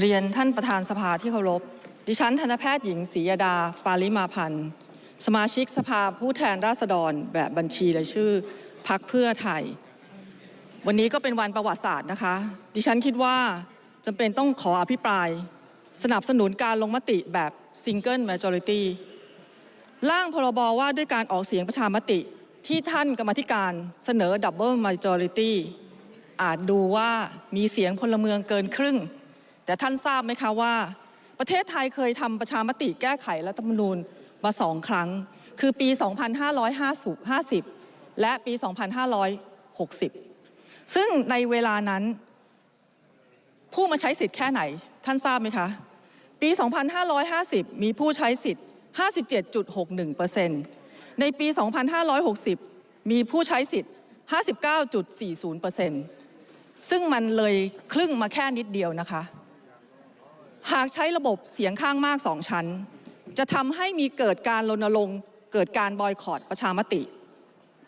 เรียนท่านประธานสภาที่เคารพ ดิฉันทันแพทย์หญิงศรียดาปาลิมาพันธ์ สมาชิกสภาผู้แทนราษฎรแบบบัญชีรายชื่อพักเพื่อไทย วันนี้ก็เป็นวันประวัติศาสตร์นะคะ ดิฉันคิดว่าจำเป็นต้องขออภิปราย สนับสนุนการลงมติแบบ Single Majority ร่างพรบว่าด้วยการออกเสียงประชามติที่ท่านกรรมธิการเสนอ Double Majority อาจดูว่ามีเสียงพลเมืองเกินครึ่ง แต่ท่านทราบไหมคะว่า ประเทศไทยเคยทำประชามติแก้ไขรัฐธรรมนูญมาสองครั้ง คือปี 2550 และปี 2560 ซึ่งในเวลานั้น ผู้มาใช้สิทธิ์แค่ไหน ท่านทราบไหมคะ ปี 2550 มีผู้ใช้สิทธิ์ 57.61%ในปี 2560 มีผู้ใช้สิทธิ์ 59.40%ซึ่งมันเลยครึ่งมาแค่นิดเดียวนะคะ หากใช้ระบบเสียงข้างมากสองชั้น จะทำให้มีเกิดการรณรงค์เกิดการบอยคอรดประชามติ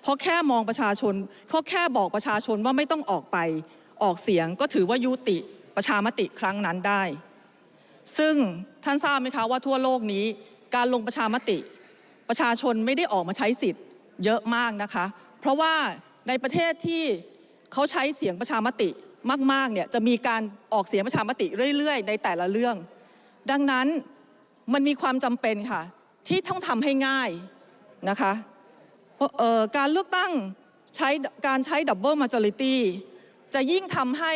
เพราะแค่มองประชาชนเขาแค่บอกประชาชนว่าไม่ต้องออกไปออกเสียงก็ถือว่ายุติประชามติครั้งนั้นได้ ซึ่งท่านทราบไหมคะว่าทั่วโลกนี้การลงประชามติ ประชาชนไม่ได้ออกมาใช้สิทธิ์เยอะมากนะคะ เพราะว่าในประเทศที่เขาใช้เสียงประชามติ มากๆเนี่ยจะมีการออกเสียงประชามติเรื่อยๆ ในแต่ละเรื่อง ดังนั้นมันมีความจำเป็นค่ะ ที่ต้องทำให้ง่ายนะคะการเลือกตั้งใช้การใช้ดับเบิลมาจอริตี้จะยิ่งทำให้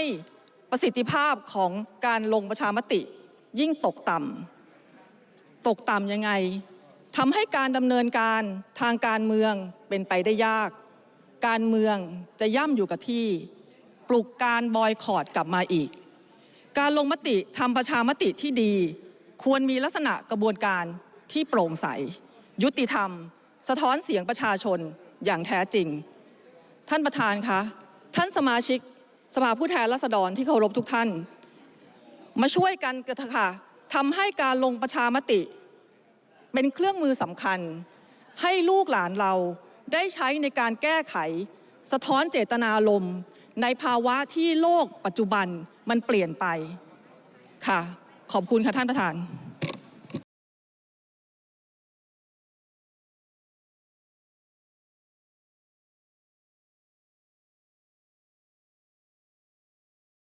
ประสิทธิภาพของการลงประชามติ ยิ่งตกต่ำตกต่ำยังไงทำให้การดำเนินการทางการเมืองเป็นไปได้ยาก การเมืองจะย่ำอยู่กับที่ ปลุกการบอยคอรดกลับมาอีก การลงมติทำประชามติที่ดี ควรมีลักษณะกระบวนการที่โปร่งใส ยุติธรรม สะท้อนเสียงประชาชนอย่างแท้จริง ท่านประธานคะท่านสมาชิกสภาผู้แทนราษฎรที่เคารพทุกท่าน มาช่วยกันกระทะค่ะทำให้การลงประชามติ เป็นเครื่องมือสำคัญ ให้ลูกหลานเราได้ใช้ในการแก้ไข สะท้อนเจตนารมณ์ ในภาวะที่โลกปัจจุบันมันเปลี่ยนไปค่ะขอบคุณค่ะท่านประธาน